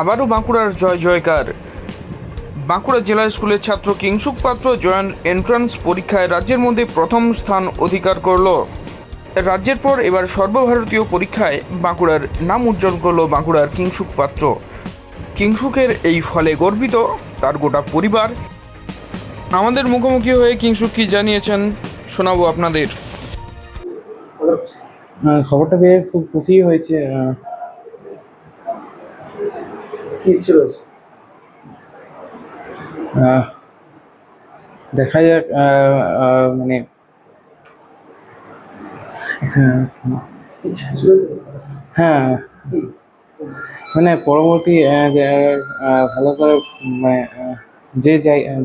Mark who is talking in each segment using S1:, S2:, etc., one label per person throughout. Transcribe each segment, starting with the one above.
S1: আবারও বাঁকুড়ার জয় জয়কার। বাঁকুড়া জেলা স্কুলের ছাত্র কিংসুক পাত্র জয়েন্ট এন্ট্রান্স পরীক্ষায় রাজ্যের মধ্যে প্রথম স্থান অধিকার করল। রাজ্যের পর এবার সর্বভারতীয় পরীক্ষায় বাঁকুড়ার নাম উজ্জ্বল করল বাঁকুড়ার কিংসুক পাত্র। কিংসুকের এই ফলে গর্বিত তার গোটা পরিবার। আমাদের মুখোমুখি হয়ে কিংসুক কি জানিয়েছেন শোনাবো আপনাদের।
S2: খবরটা পেয়ে খুব খুশি হয়েছে
S3: কি ইচ্ছে রয়েছে?
S2: দেখা যাক মানে আচ্ছা? হ্যাঁ। মানে পরবর্তী ভালো করে মানে যে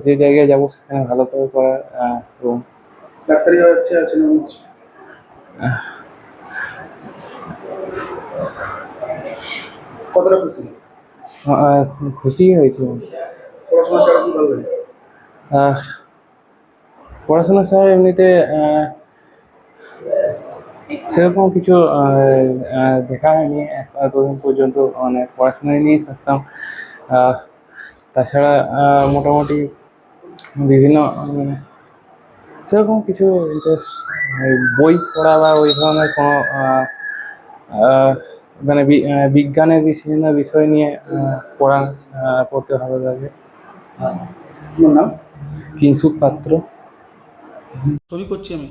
S2: যে জায়গায় যাব সেখানে ভালো করে করার এবং
S3: ডাক্তারি হওয়ার আছে কতটা খুশি
S2: খুশি হয়েছে
S3: পড়াশোনা ছাড়া
S2: এমনিতে সেরকম কিছু দেখা হয়নি। এক- এতদিন পর্যন্ত মানে পড়াশোনা নিয়েই থাকতাম। তাছাড়া মোটামুটি বিভিন্ন মানে সেরকম কিছু ইন্টারেস্ট বই পড়া বা ওই ধরনের কোনো মানে বিজ্ঞানের বিভিন্ন বিষয় নিয়ে পড়া পড়তে ভালো লাগে।
S3: নাম?
S2: কিংসুক পাত্র।
S3: ছবি করছি আমি।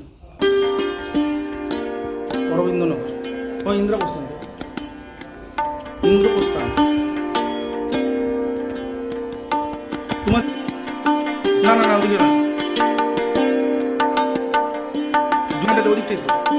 S3: অরবিন্দনগর। ও ইন্দ্রপ্রস্থান ইন্দ্রপ্রস্থান তোমার না না না ওদিকে না। দুটাতে ওদিকটা